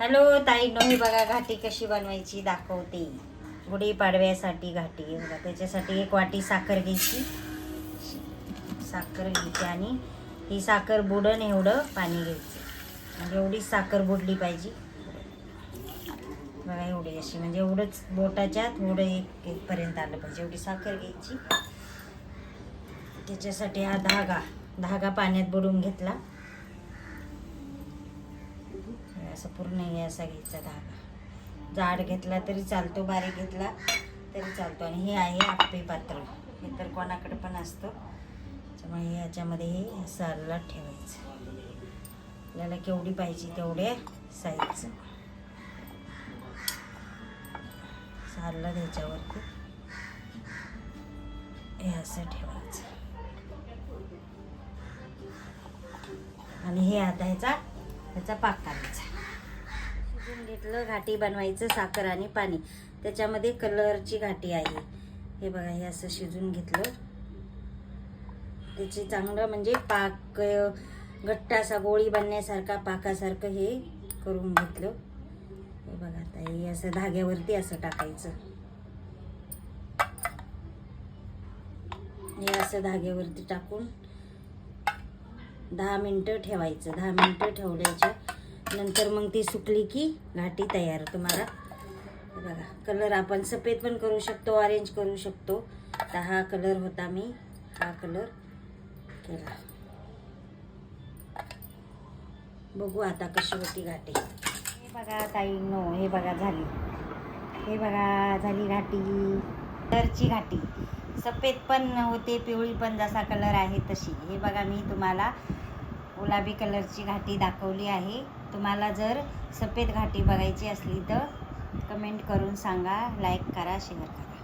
Hello ताई नवी बघा घाटी कशी बनवायची दाखवते. गुढीपाडव्यासाठी घाटी बघा त्याच्यासाठी एक वाटी साखर घ्यायची. साखर घ्यायची आणि ही साखर बुडन एवढं पाणी घ्यायचं. म्हणजे एवढी साखर बुडली पाहिजे. बघा एवढी अशी म्हणजे एवढंच बोटाच्या थोडं एक एकपर्यंत आलं पाहिजे. एवढी साखर घ्यायची. त्याच्यासाठी हा धागा धागा पाण्यात बुडून घेतला. असं पूर्ण हे असा घ्यायचा धागा. जाड घेतला तरी चालतो बारीक घेतला तरी चालतो. आणि हे आहे आप्पे पात्र हे तर कोणाकडे पण असतं. त्याच्यामुळे ह्याच्यामध्ये हे सालला ठेवायचं. आपल्याला केवढी पाहिजे तेवढ्या साईजचं सारला त्याच्यावरती हे असं ठेवायचं. आणि हे आता ह्याचा ह्याचा पाक करायचा घेतलं घाटी बनवायचं साखर आणि पाणी. त्याच्यामध्ये कलरची घाटी आहे. हे बघा हे असं शिजून घेतलं. त्याचे चांगलं म्हणजे पाक घट्ट असा गोळी बनण्यासारखा पाकासारखं हे करून घेतलं. हे बघा आता हे असं धाग्यावरती असं टाकायचं. हे असं धाग्यावरती टाकून दहा मिनटं ठेवायचं. दहा मिनटं ठेवल्याच्या नंतर मग ती सुकली की घाटी तयार तुम्हाला. हे बघा कलर आपण सफेद पण करू शकतो ऑरेंज करू शकतो. तर हा कलर होता मी हा कलर केला. बघू आता कशी होती घाटी. हे बघा ताई नो हे बघा झाली. हे बघा झाली घाटी. कलरची घाटी. सफेद पण होते पिवळी पण जसा कलर आहे तशी. हे बघा मी तुम्हाला गुलाबी कलरची घाटी दाखवली आहे. तुम्हाला जर सफेद घाटी बघायची असली तर कमेंट करून सांगा लाईक करा शेअर करा.